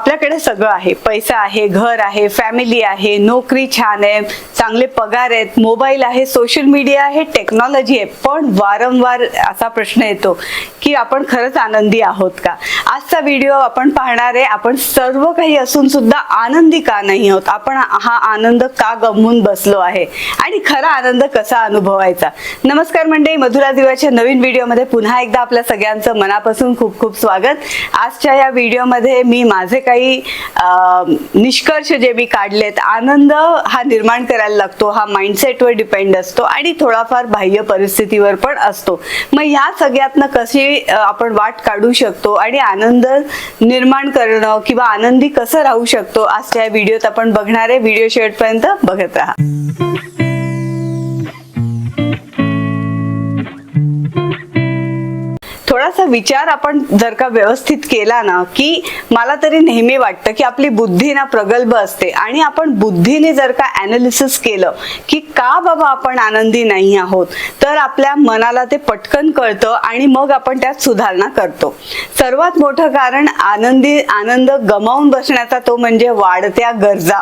आपल्याकडे सगळं आहे. पैसा आहे घर आहे फॅमिली आहे नोकरी छान आहे चांगले पगार आहेत मोबाईल आहे सोशल मीडिया आहे टेक्नॉलॉजी आहे. पण वारंवार असा प्रश्न येतो की आपण खरंच आनंदी आहोत का? आजचा व्हिडिओ आपण पाहणार आहे आपण सर्व काही असून सुद्धा आनंदी का नाही आहोत? आपण हा आनंद का गमवून बसलो आहे? आणि खरा आनंद कसा अनुभवायचा? नमस्कार मंडळी मधुरा दिवाच्या नवीन व्हिडिओमध्ये पुन्हा एकदा आपल्या सगळ्यांचं मनापासून खूप खूप स्वागत. आजच्या या व्हिडिओमध्ये मी माझे काही निष्कर्ष जे मी काढलेत आनंद हा निर्माण करायला लागतो हा माइंडसेटवर डिपेंड असतो आणि थोडाफार बाह्य परिस्थितीवर पण असतो. मग ह्या सगळ्यातनं कशी आपण वाट काढू शकतो आणि आनंद निर्माण करणं किंवा आनंदी कसं राहू शकतो आजच्या व्हिडिओत आपण बघणार आहे. व्हिडिओ शेवटपर्यंत बघत राहा. थोडासा विचार आपण जर का व्यवस्थित केला ना की मला तरी नेहमी वाटतं की आपली बुद्धी ना प्रगल्भ असते. आणि आपण बुद्धीने जर का अनालिसिस केलं की का बाबा आपण आनंदी नाही आहोत तर आपल्या मनाला ते पटकन कळतं आणि मग आपण त्यात सुधारणा करतो. सर्वात मोठं कारण आनंदी आनंद गमावून बसण्याचा तो म्हणजे वाढत्या गरजा.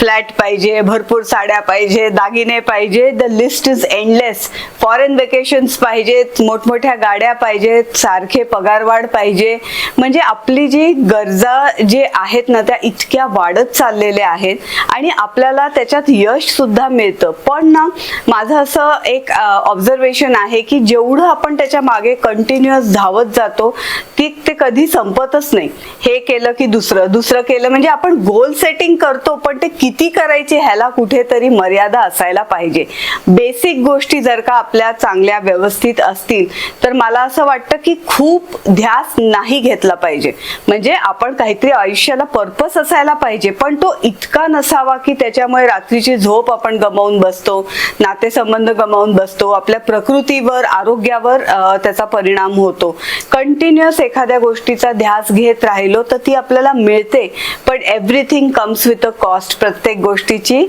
फ्लॅट पाहिजे भरपूर साड्या पाहिजे दागिने पाहिजे. The list is endless foreign vacations पाहिजेत मोठमोठ्या गाड्या पाहिजेत सारखे पगारवाढ पाहिजे. म्हणजे आपली जी गरजा जे आहेत ना त्या इतक्या वाढत चाललेल्या आहेत. आणि आपल्याला त्याच्यात यश सुद्धा मिळतं. पण ना माझं असं एक ऑब्झर्वेशन आहे की जेवढं आपण त्याच्यामागे कंटिन्युअस धावत जातो ती ते कधी संपतच नाही. हे केलं की दुसरं. दुसरं केलं म्हणजे आपण गोल सेटिंग करतो पण ते किती करायची ह्याला कुठेतरी मर्यादा असायला पाहिजे. बेसिक गोष्टी जर का आपल्या चांगल्या व्यवस्थित असतील तर मला असं वाटतं की खूप ध्यास नाही घेतला पाहिजे. म्हणजे आपण काहीतरी आयुष्याला पर्पस असायला पाहिजे पण तो इतका नसावा की त्याच्यामुळे रात्रीची झोप आपण गमावून बसतो नातेसंबंध गमावून बसतो आपल्या प्रकृतीवर आरोग्यावर त्याचा परिणाम होतो. कंटिन्युअस एखाद्या गोष्टीचा ध्यास घेत राहिलो तर ती आपल्याला मिळते पण everything comes with a cost प्रत्येक गोष्टीची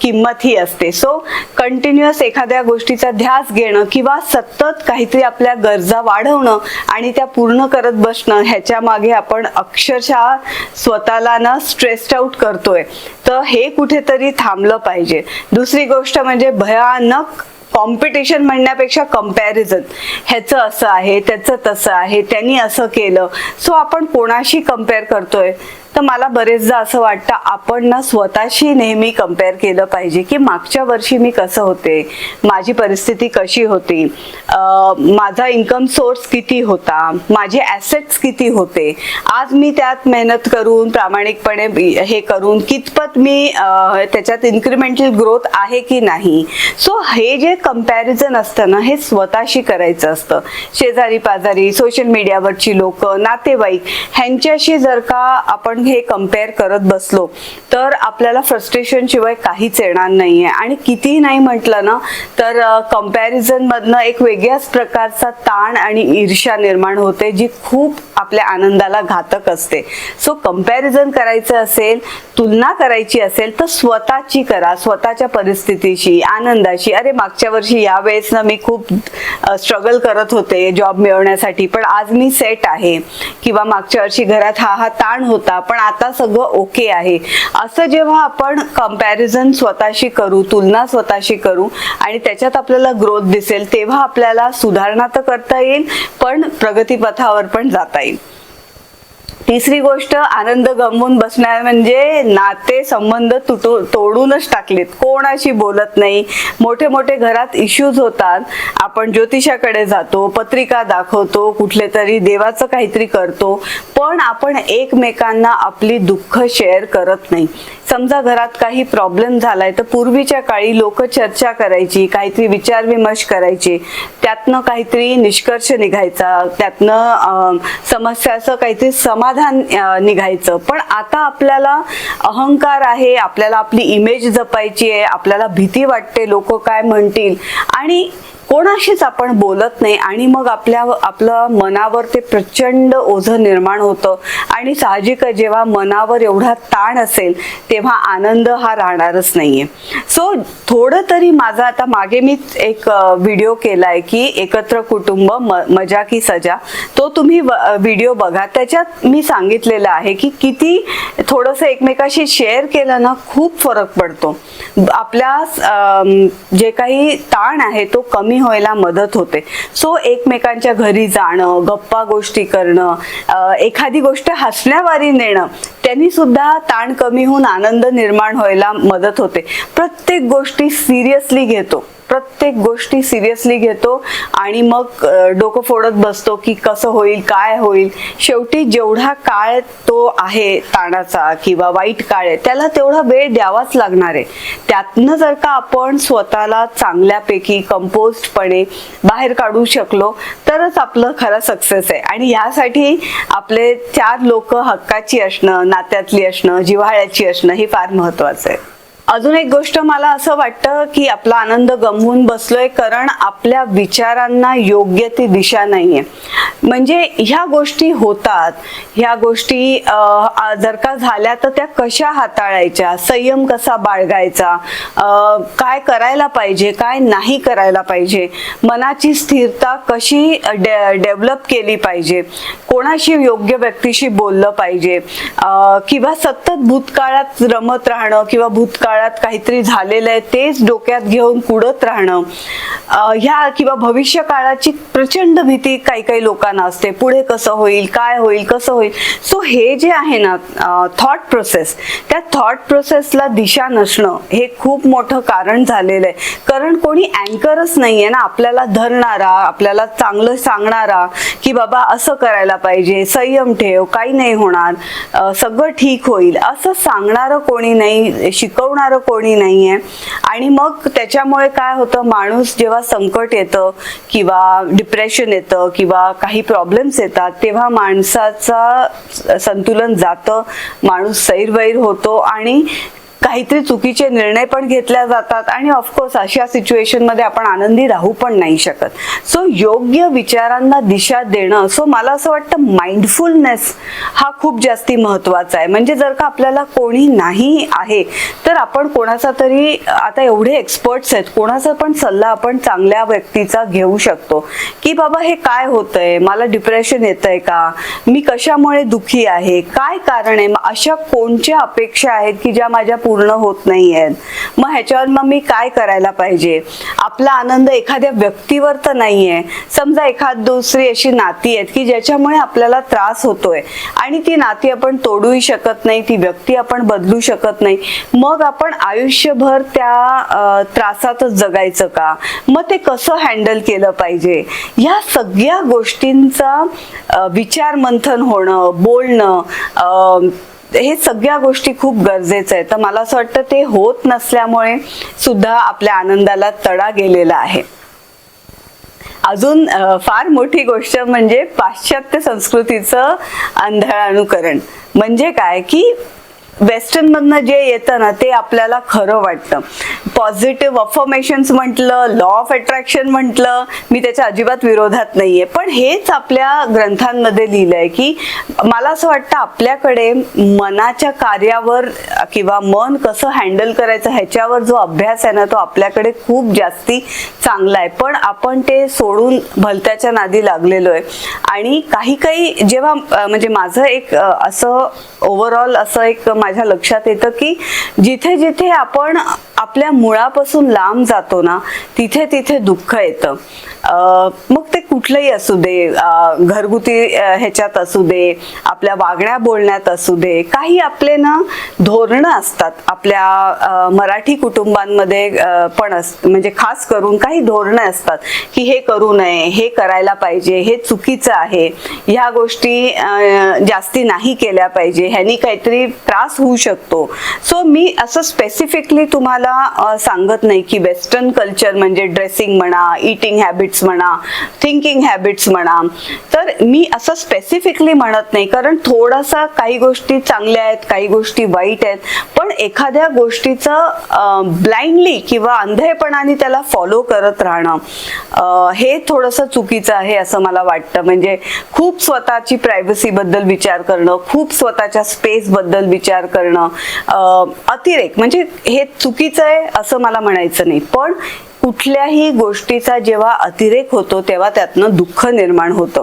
किंमत ही असते. सो कंटिन्युअस एखाद्या गोष्टीचा ध्यास घेणं किंवा सतत काहीतरी आपल्या गरजा वाढवणं आणि त्या पूर्ण करत बसणं ह्याच्या मागे आपण अक्षरशः स्वतःला ना स्ट्रेस्ड आउट करतोय. तर हे कुठेतरी थांबलं पाहिजे. दुसरी गोष्ट म्हणजे भयानक कॉम्पिटिशन म्हणण्यापेक्षा कंपॅरिझन ह्याचं असं आहे त्याचं तसं आहे त्यांनी असं केलं. सो आपण कोणाशी कंपेअर करतोय? तर मला बरेचदा असं वाटतं आपण ना स्वतःशी नेहमी कंपेअर केलं पाहिजे की मागच्या वर्षी मी कसं होते माझी परिस्थिती कशी होती माझा इन्कम सोर्स किती होता माझे ॲसेट्स किती होते. आज मी त्यात मेहनत करून प्रामाणिकपणे हे करून कितपत मी त्याच्यात इन्क्रिमेंटल ग्रोथ आहे की नाही. सो हे जे कंपॅरिझन असतं ना हे स्वतःशी करायचं असतं. शेजारी पाजारी सोशल मीडियावरची लोक नातेवाईक ह्यांच्याशी जर का आपण हे कंपेअर करत बसलो तर आपल्याला फ्रस्ट्रेशन शिवाय काहीच येणार नाहीये. आणि कितीही नाही म्हटलं ना तर कंपॅरिझन मधनं एक वेगळ्याच प्रकारचा ताण आणि ईर्ष्या निर्माण होते जी खूप आपल्या आनंदाला घातक असते. सो कंपॅरिझन करायचं असेल तुलना करायची असेल तर स्वतःची करा. स्वतःच्या परिस्थितीशी आनंदाशी. अरे मागच्या वर्षी यावेळेस ना मी खूप स्ट्रगल करत होते जॉब मिळवण्यासाठी पण आज मी सेट आहे. किंवा मागच्या वर्षी घरात हा हा ताण होता पण आता सगळं ओके आहे. असं जेव्हा आपण कंपॅरिझन स्वतःशी करू तुलना स्वतःशी करू आणि त्याच्यात आपल्याला ग्रोथ दिसेल तेव्हा आपल्याला सुधारणा तर करता येईल पण प्रगतीपथावर पण जाता येईल. तिसरी गोष्ट आनंद गमवून बसणार म्हणजे नाते संबंध तुटू तोडूनच टाकलेत. कोणाशी बोलत नाही. मोठे मोठे घरात इश्यूज होतात. आपण ज्योतिषाकडे जातो पत्रिका दाखवतो कुठले तरी देवाचं काहीतरी करतो. पण आपण एकमेकांना आपली दुःख शेअर करत नाही. समजा घरात काही प्रॉब्लेम झालाय तर पूर्वीच्या काळी लोक चर्चा करायची काहीतरी विचारविमर्श करायचे. त्यातनं काहीतरी निष्कर्ष निघायचा. त्यातनं समस्याचं काहीतरी समाधान निघायचं. पण आता आपल्याला अहंकार आहे आपल्याला आपली इमेज जपायची आहे आपल्याला भीती वाटते लोक काय म्हणतील? आणि कोणाशीच आपण बोलत नाही आणि मग आपल्या आपलं मनावर ते प्रचंड ओझं निर्माण होतं. आणि साहजिक जेव्हा मनावर एवढा ताण असेल तेव्हा आनंद हा राहणारच नाहीये. सो थोडं तरी माझा आता मागे मी एक व्हिडिओ केलाय की एकत्र कुटुंब म- मजा की सजा. तो तुम्ही व्हिडिओ बघा. त्याच्यात मी सांगितलेलं आहे की किती थोडंसं एकमेकाशी शेअर केलं ना खूप फरक पडतो. आपल्या जे काही ताण आहे तो कमी व्हायला मदत होते. सो एकमेकांच्या घरी जाणं गप्पा गोष्टी करणं एखादी गोष्ट हसण्यावारी नेणं त्यांनी सुद्धा ताण कमी होऊन आनंद निर्माण व्हायला मदत होते. प्रत्येक गोष्टी सिरियसली घेतो. प्रत्येक गोष्टी सिरियसली घेतो आणि मग डोकं फोडत बसतो की कसं होईल काय होईल. शेवटी जेवढा काळ तो आहे ताणाचा किंवा वाईट काळ आहे त्याला तेवढा वेळ द्यावाच लागणार आहे. त्यातनं जर का आपण स्वतःला चांगल्यापैकी कंपोस्टपणे बाहेर काढू शकलो तरच आपलं खरं सक्सेस आहे. आणि यासाठी आपले चार लोक हक्काची असणं नात्यातली असणं जिव्हाळ्याची असणं हे फार महत्वाचं आहे. अजून एक गोष्ट मला असं वाटतं की आपला आनंद गमवून बसलोय कारण आपल्या विचारांना योग्य ती दिशा नाहीये. म्हणजे ह्या गोष्टी होतात. ह्या गोष्टी जर का झाल्या तर त्या कशा हाताळायच्या? संयम कसा बाळगायचा? काय करायला पाहिजे? काय नाही करायला पाहिजे? मनाची स्थिरता कशी डेव्हलप केली पाहिजे? कोणाशी योग्य व्यक्तीशी बोललं पाहिजे? किंवा सतत भूतकाळात रमत राहणं किंवा भूतकाळ भूतकाळात काहीतरी झालेलं आहे तेच डोक्यात घेऊन कुडत राहणं. ह्या किंवा भविष्य काळाची प्रचंड भीती काही काही लोकांना असते. पुढे कसं होईल काय होईल कसं होईल? सो हे जे आहे ना थॉट प्रोसेस त्या थॉट प्रोसेसला दिशा नसणं हे खूप मोठं कारण झालेलं आहे. कारण कोणी अँकरच नाही आहे ना आपल्याला धरणारा आपल्याला चांगलं सांगणारा की बाबा असं करायला पाहिजे संयम ठेव काही नाही होणार सगळं ठीक होईल असं सांगणारं कोणी नाही शिकवणार कोणी नाहीये. आणि मग त्याच्यामुळे काय होतं माणूस जेव्हा संकट येतं किंवा डिप्रेशन येतं किंवा काही प्रॉब्लेम्स येतात तेव्हा माणसाचा संतुलन जातं माणूस सैरवैर होतो आणि काहीतरी चुकीचे निर्णय पण घेतल्या जातात आणि ऑफकोर्स अशा सिच्युएशनमध्ये आपण आनंदी राहू पण नाही शकत. सो योग्य विचारांना दिशा देणं सो मला असं वाटतं माइंडफुलनेस हा खूप जास्ती महत्त्वाचा आहे. म्हणजे जर का आपल्याला कोणी नाही आहे तर आपण कोणाचा तरी आता एवढे एक्सपर्ट्स आहेत कोणाचा पण सल्ला आपण चांगल्या व्यक्तीचा घेऊ शकतो. की बाबा हे काय होतंय? मला डिप्रेशन येतंय का? मी कशामुळे दुखी आहे? काय कारण आहे? मग अशा कोणत्या अपेक्षा आहेत की ज्या माझ्या पूर्ण होत नाही आहेत मग ह्याच्यावर मग मी काय करायला पाहिजे? आपला आनंद एखाद्या व्यक्तीवर तर नाहीये. समजा एखाद दुसरी अशी नाती आहेत की ज्याच्यामुळे आपल्याला त्रास होतोय आणि ती नाती आपण तोडूही शकत नाही ती व्यक्ती आपण बदलू शकत नाही. मग आपण आयुष्यभर त्या त्रासातच जगायचं का? मग ते कसं हँडल केलं पाहिजे? या सगळ्या गोष्टींचा विचार मंथन होणं बोलणं हे सगळ्या गोष्टी खूप गरजेचं आहे. तर मला असं वाटतं ते होत नसल्यामुळे सुद्धा आपल्या आनंदाला तडा गेलेला आहे. अजून फार मोठी गोष्ट म्हणजे पाश्चात्य संस्कृतीचं अंधळानुकरण म्हणजे काय? की वेस्टर्न मधनं जे येतं ना ते आपल्याला खरं वाटतं. पॉझिटिव्ह अफर्मेशन्स म्हटलं लॉ ऑफ अट्रॅक्शन म्हटलं मी त्याच्या अजिबात विरोधात नाहीये. पण हेच आपल्या ग्रंथांमध्ये लिहिलंय की मला असं वाटतं आपल्याकडे मनाच्या कार्यावर किंवा मन कसं हँडल करायचं ह्याच्यावर जो अभ्यास आहे ना तो आपल्याकडे खूप जास्ती चांगला आहे. पण आपण ते सोडून भलत्याच्या नादी लागलेलो आहे. आणि काही काही जेव्हा म्हणजे माझं एक असं ओव्हरऑल असं एक माझ्या लक्षात येतं की जिथे जिथे आपण आपल्या मुळापासून लांब जातो ना तिथे तिथे दुःख येतं. मग ते कुठलंही असू दे घरगुती ह्याच्यात असू दे आपल्या वागण्या बोलण्यात असू दे काही आपले ना धोरणं असतात. आपल्या मराठी कुटुंबांमध्ये पण अस म्हणजे खास करून काही धोरणं असतात की हे करू नये हे करायला पाहिजे हे चुकीचं आहे. ह्या गोष्टी जास्ती नाही केल्या पाहिजे. ह्यानी काहीतरी त्रास होऊ शकतो. सो मी असं स्पेसिफिकली तुम्हाला सांगत नाही की वेस्टर्न कल्चर म्हणजे ड्रेसिंग म्हणा इटिंग हॅबिट हॅबिट्स म्हणा थिंकिंग हॅबिट्स म्हणा. तर मी असं स्पेसिफिकली म्हणत नाही कारण थोडासा काही गोष्टी चांगल्या आहेत काही गोष्टी वाईट आहेत पण एखाद्या गोष्टीचं ब्लाइंडली किंवा अंधेपणाने त्याला फॉलो करत राहणं हे थोडंसं चुकीचं आहे असं मला वाटतं. म्हणजे खूप स्वतःची प्रायव्हसी बद्दल विचार करणं खूप स्वतःच्या स्पेस बद्दल विचार करणं अतिरेक. म्हणजे हे चुकीचं आहे असं मला म्हणायचं नाही. पण कुठल्याही गोष्टीचा जेव्हा अतिरेक होतो तेव्हा त्यातनं दुःख निर्माण होतं.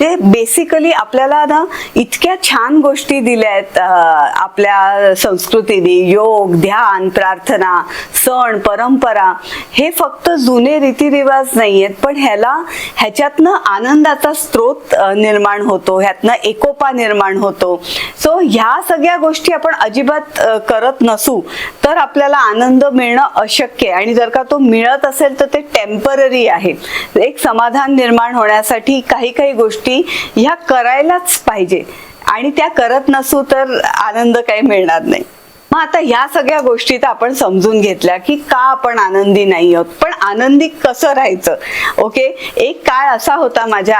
ते बेसिकली आपल्याला ना इतक्या छान गोष्टी दिल्या आहेत आपल्या संस्कृतीने. योग ध्यान प्रार्थना सण परंपरा हे फक्त जुने रीतिरिवाज नाही आहेत पण ह्याला ह्याच्यातनं आनंदाचा स्रोत निर्माण होतो. ह्यातनं एकोपा निर्माण होतो. सो ह्या सगळ्या गोष्टी आपण अजिबात करत नसू तर आपल्याला आनंद मिळणं अशक्य आहे. आणि जर का तो मिळत असेल तर ते टेंपररी आहे. एक समाधान निर्माण होण्यासाठी काही काही गोष्टी ह्या करायलाच पाहिजे. आणि त्या करत नसू तर आनंद काही मिळणार नाही. मग आता ह्या सगळ्या गोष्टी तर आपण समजून घेतल्या की का आपण आनंदी नाही आहोत. पण आनंदी कसं राहायचं? ओके? एक काळ असा होता माझ्या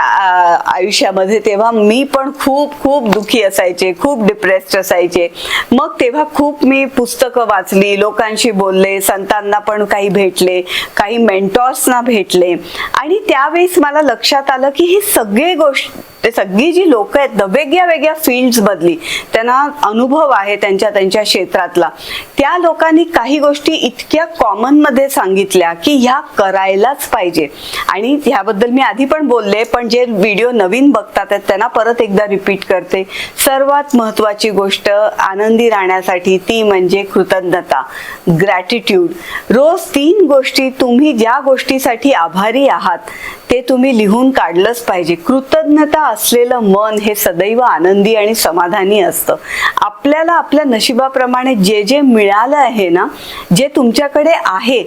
आयुष्यामध्ये तेव्हा मी पण खूप खूप दुखी असायचे खूप डिप्रेस्ड असायचे. मग तेव्हा खूप मी पुस्तकं वाचली लोकांशी बोलले संतांना पण काही भेटले काही मेंटॉर्सना भेटले. आणि त्यावेळेस मला लक्षात आलं की ही सगळे गोष्ट ते सगळी जी लोक आहेत द वेगळ्या वेगळ्या फील्ड्स मधली त्यांना अनुभव आहे त्यांच्या त्यांच्या जगातला त्या लोकांनी काही गोष्टी इतक्या कॉमनमध्ये सांगितल्या की ह्या करायलाच पाहिजे. आणि ह्याबद्दल मी आधी पण बोलले पण जे व्हिडिओ नवीन बघतात त्यांना परत एकदा रिपीट करते. सर्वात महत्वाची गोष्ट आनंदी राहण्यासाठी ती म्हणजे कृतज्ञता ग्रॅटिट्यूड रोज तीन गोष्टी तुम्ही ज्या गोष्टीसाठी आभारी आहात ते तुम्ही लिहून काढलंच पाहिजे. कृतज्ञता असलेलं मन हे सदैव आनंदी आणि समाधानी असतं. आपल्याला आपल्या नशिबाप्रमाणे जे जे मिळालं आहे ना जे तुमच्याकडे आहे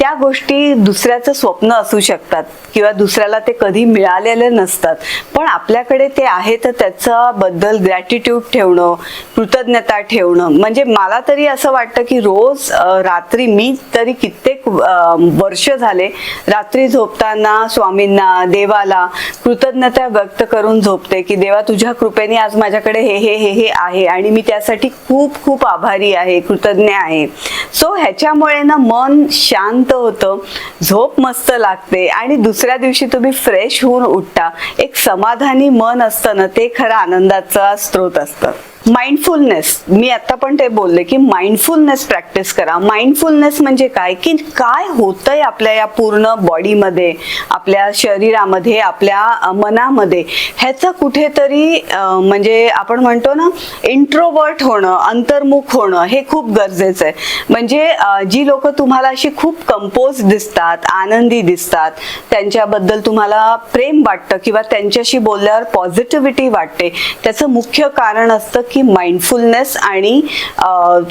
त्या गोष्टी दुसऱ्याचं स्वप्न असू शकतात किंवा दुसऱ्याला ते कधी मिळालेले नसतात. पण आपल्याकडे ते आहे तर त्याचा बद्दल ग्रॅटिट्यूड ठेवणं कृतज्ञता ठेवणं. म्हणजे मला तरी असं वाटतं की रोज रात्री मी तरी कित्येक वर्ष झाले रात्री झोपताना स्वामींना देवाला कृतज्ञता व्यक्त करून झोपते की देवा तुझ्या कृपेने आज माझ्याकडे हे हे हे हे आहे आणि मी त्यासाठी खूप खूप आभारी आहे कृतज्ञ आहे. सो ह्याच्यामुळे ना मन शांत होतं. झोप मस्त लागते आणि दुसऱ्या दिवशी तुम्ही फ्रेश होऊन उठता. एक समाधानी मन असतं ना ते खरं आनंदाचा स्रोत असतं. माइंडफुलनेस मी आता पण ते बोलले की माइंडफुलनेस प्रॅक्टिस करा. माइंडफुलनेस म्हणजे काय? की काय होतंय आपल्या या पूर्ण बॉडीमध्ये आपल्या शरीरामध्ये आपल्या मनामध्ये? ह्याचं कुठेतरी म्हणजे आपण म्हणतो ना इंट्रोवर्ट होणं अंतर्मुख होणं हे खूप गरजेचं आहे. म्हणजे जी लोक तुम्हाला अशी खूप कंपोज दिसतात आनंदी दिसतात त्यांच्याबद्दल तुम्हाला प्रेम वाटतं किंवा त्यांच्याशी बोलल्यावर पॉझिटिव्हिटी वाटते त्याचं मुख्य कारण असतं की माइंडफुलनेस आणि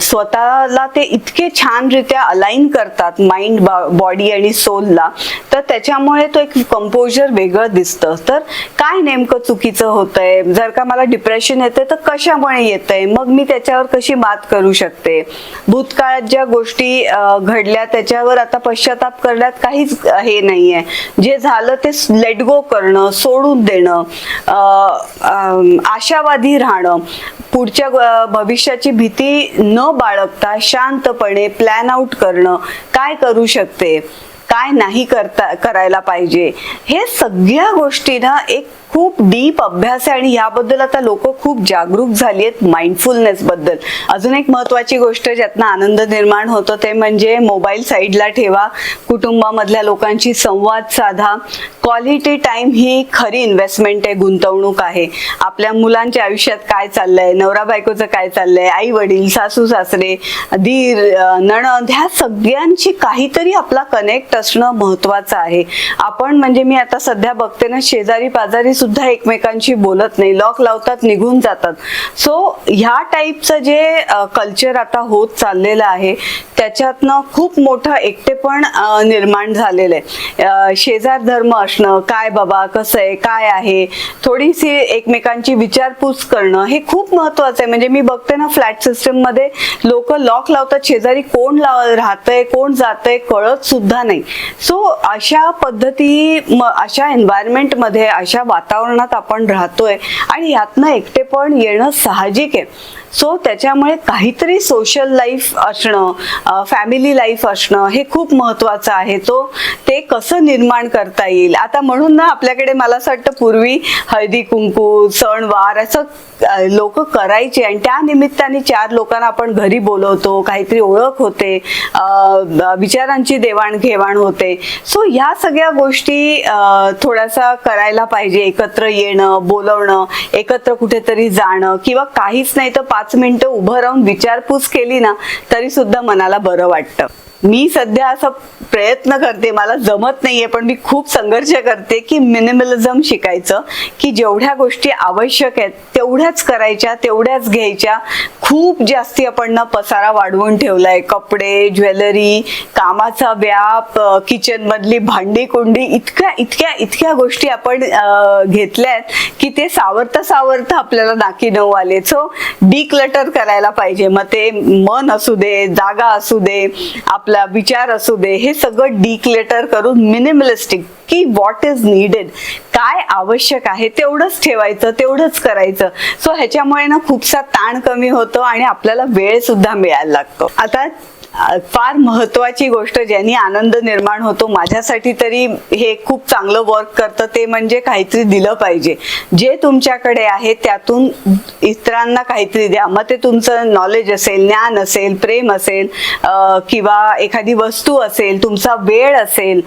स्वतःला ते इतके छानरित्या अलाईन करतात माइंड बॉडी आणि सोलला तर त्याच्यामुळे तो एक कंपोजर वेगळं दिसतं. तर काय नेमकं चुकीचं होतंय? जर का मला डिप्रेशन येते तर कशामुळे येतंय? मग मी त्याच्यावर कशी मात करू शकते? भूतकाळात ज्या गोष्टी घडल्या त्याच्यावर आता पश्चाताप करण्यात काहीच हे नाहीये. जे झालं ते लेट गो करणं सोडून देणं आशावादी राहणं. पुढच्या भविष्याची भीती न बाळगता शांतपणे प्लॅन आउट करणं काय करू शकते? काय नाही करता करायला पाहिजे? हे सगळ्या गोष्टीनं एक खूप डीप अभ्यास आहे आणि याबद्दल आता लोक खूप जागरूक झाली आहेत माइंडफुलनेस बद्दल. अजून एक महत्वाची गोष्ट ज्यातनं आनंद निर्माण होतो ते म्हणजे मोबाईल साईडला ठेवा कुटुंबामधल्या लोकांशी संवाद साधा. क्वालिटी टाइम ही खरी इन्व्हेस्टमेंट आहे गुंतवणूक आहे. आपल्या मुलांच्या आयुष्यात काय चाललंय नवरा बायकोचं काय चाललंय आई वडील सासू सासरे धीर नणद ह्या सगळ्यांशी काहीतरी आपला कनेक्ट असणं महत्वाचं आहे. आपण म्हणजे मी आता सध्या बघते ना शेजारी पाजारी सुद्धा एकमेकांशी बोलत नाही. लॉक लावतात निघून जातात. सो ह्या टाईपचं जे कल्चर आता होत चाललेलं आहे त्याच्यातनं खूप मोठं एकटेपण निर्माण झालेलं आहे. शेजार धर्म असणं काय बाबा कसं आहे काय आहे थोडीशी एकमेकांची विचारपूस करणं हे खूप महत्वाचं आहे. म्हणजे मी बघते ना फ्लॅट सिस्टममध्ये लोक लॉक लावतात शेजारी कोण लाव राहतंय कोण जातंय कळत सुद्धा नाही. सो अशा पद्धती अशा एन्व्हायरमेंटमध्ये अशा वातावरणात आपण राहतोय आणि यातनं एकटेपण येणं साहजिक आहे. सो त्याच्यामुळे काहीतरी सोशल लाईफ असणं फॅमिली लाईफ असणं हे खूप महत्वाचं आहे. तो ते कसं निर्माण करता येईल? आता म्हणून ना आपल्याकडे मला असं वाटतं पूर्वी हळदी कुंकू सणवार असं लोक करायचे आणि त्या निमित्ताने चार लोकांना आपण घरी बोलवतो काहीतरी ओळख होते विचारांची देवाणघेवाण होते. सो ह्या सगळ्या गोष्टी थोड्यासा थोडासा करायला पाहिजे. एकत्र येणं बोलवणं एकत्र कुठेतरी जाणं किंवा काहीच नाही तर पाच मिनिटं उभं राहून विचारपूस केली ना तरी सुद्धा मनाला बरं वाटतं. मी सध्या असा प्रयत्न करते मला जमत नाहीये पण मी खूप संघर्ष करते की मिनिमलिझम शिकायचं की जेवढ्या गोष्टी आवश्यक आहेत तेवढ्याच करायच्या तेवढ्याच घ्यायच्या. खूप जास्ती आपण ना पसारा वाढवून ठेवलाय कपडे ज्वेलरी कामाचा व्याप किचन मधली भांडी कुंडी इतक्या इतक्या इतक्या गोष्टी आपण घेतल्या आहेत की ते सावरता सावरता आपल्याला नाकी नऊ आले. सो डिक्लटर करायला पाहिजे. मग ते मन असू दे जागा असू दे आप आपला विचार असू दे हे सगळं डिक्लेटर करून मिनिमलिस्टिक की व्हॉट इज नीडेड काय आवश्यक आहे तेवढंच ठेवायचं तेवढंच करायचं. सो ह्याच्यामुळे ना खूपसा ताण कमी होतो आणि आपल्याला वेळ सुद्धा मिळायला लागतो. आता फार महत्वाची गोष्ट ज्यांनी आनंद निर्माण होतो माझ्यासाठी तरी हे खूप चांगलं वर्क करतं ते म्हणजे काहीतरी दिलं पाहिजे. जे तुमच्याकडे आहे त्यातून इतरांना काहीतरी द्या. मग ते तुमचं नॉलेज असेल ज्ञान असेल प्रेम असेल किंवा एखादी वस्तू असेल तुमचा वेळ असेल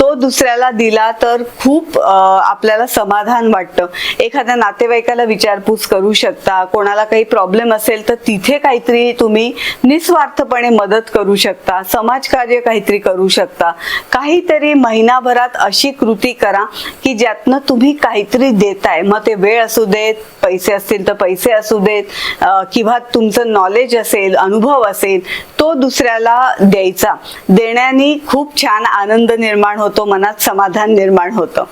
तो दुसऱ्याला दिला तर खूप आपल्याला समाधान वाटतं. एखाद्या नातेवाईकाला विचारपूस करू शकता कोणाला काही प्रॉब्लेम असेल तर तिथे काहीतरी तुम्ही निस्वार्थपणे मदत करू शकता समाजकार्य काहीतरी करू शकता. काहीतरी महिनाभरात अशी कृती करा की ज्यातनं तुम्ही काहीतरी देताय. मग ते वेळ असू देत पैसे असतील तर पैसे असू देत किंवा तुमचं नॉलेज असेल अनुभव असेल तो दुसऱ्याला द्यायचा. देण्याने खूप छान आनंद निर्माण होतो मनात समाधान निर्माण होतं.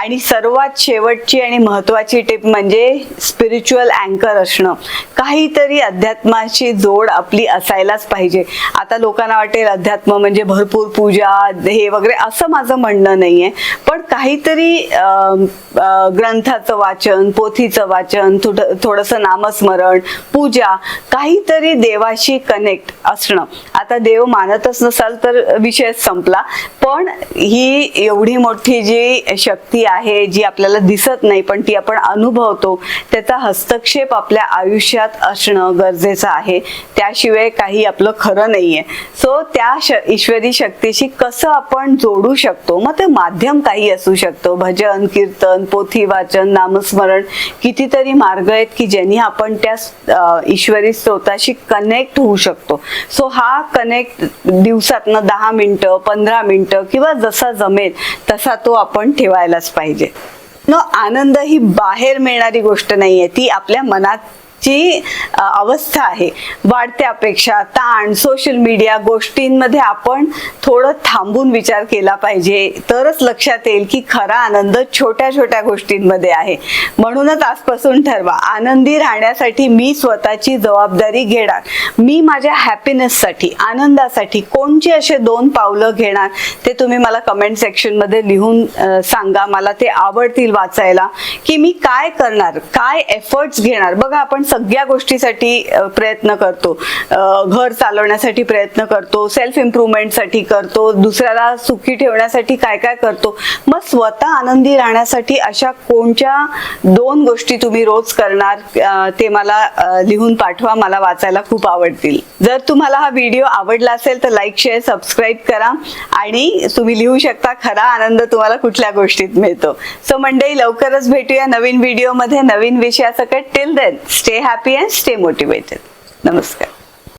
आणि सर्वात शेवटची आणि महत्वाची टिप म्हणजे स्पिरिच्युअल अँकर असणं. काहीतरी अध्यात्माची जोड आपली असायलाच पाहिजे. आता लोकांना वाटेल अध्यात्म म्हणजे भरपूर पूजा हे वगैरे असं माझं म्हणणं नाहीये. पण काहीतरी ग्रंथाचं वाचन पोथीचं वाचन थोडं थोडंसं नामस्मरण पूजा काहीतरी देवाशी कनेक्ट असणं. आता देव मानतच नसाल तर विषयच संपला. पण ही एवढी मोठी जी शक्ती आहे जी आपल्याला दिसत नाही पण ती आपण अनुभवतो त्याचा हस्तक्षेप आपल्या आयुष्यात असणं गरजेचं आहे. त्याशिवाय काही आपलं खरं नाही नाहीये. सो त्या श- ईश्वरी शक्तीशी कसं आपण जोडू शकतो? मग ते माध्यम काही असू शकतो. भजन कीर्तन पोथी वाचन नामस्मरण कितीतरी मार्ग आहेत की ज्यांनी आपण त्या ईश्वरी स्रोताशी कनेक्ट होऊ शकतो. सो हा कनेक्ट दिवसातनं दहा मिनटं पंधरा मिनटं किंवा जसा जमेल तसा तो आपण ठेवायलाच पाहिजे. न आनंद ही बाहेर मिळणारी गोष्ट नाहीये. ती आपल्या मनात ची अवस्था आहे. वाढत्या अपेक्षा ताण सोशल मीडिया गोष्टींमध्ये आपण थोडं थांबून विचार केला पाहिजे. तरच लक्षात येईल की खरा आनंद छोट्या छोट्या गोष्टींमध्ये आहे. म्हणूनच आजपासून ठरवा आनंदी राहण्यासाठी मी स्वतःची जबाबदारी घेणार. मी माझ्या हॅपीनेससाठी आनंदासाठी कोणची असे दोन पावलं घेणार ते तुम्ही मला कमेंट सेक्शनमध्ये लिहून सांगा. मला ते आवडतील वाचायला. की मी काय करणार काय एफर्ट्स घेणार. बघा आपण सगळ्या गोष्टीसाठी प्रयत्न करतो. घर चालवण्यासाठी प्रयत्न करतो सेल्फ इम्प्रुव्हमेंटसाठी करतो दुसऱ्याला सुखी ठेवण्यासाठी काय काय करतो. मग स्वतः आनंदी राहण्यासाठी अशा कोणत्या दोन गोष्टी तुम्ही रोज करणार ते मला लिहून पाठवा मला वाचायला खूप आवडतील. जर तुम्हाला हा व्हिडिओ आवडला असेल तर लाईक शेअर सबस्क्राईब करा आणि तुम्ही लिहू शकता खरा आनंद तुम्हाला कुठल्या गोष्टीत मिळतो. सो मंडई लवकरच भेटूया नवीन व्हिडिओमध्ये. नवीन विषयासकट till then stay happy and stay motivated नमस्कार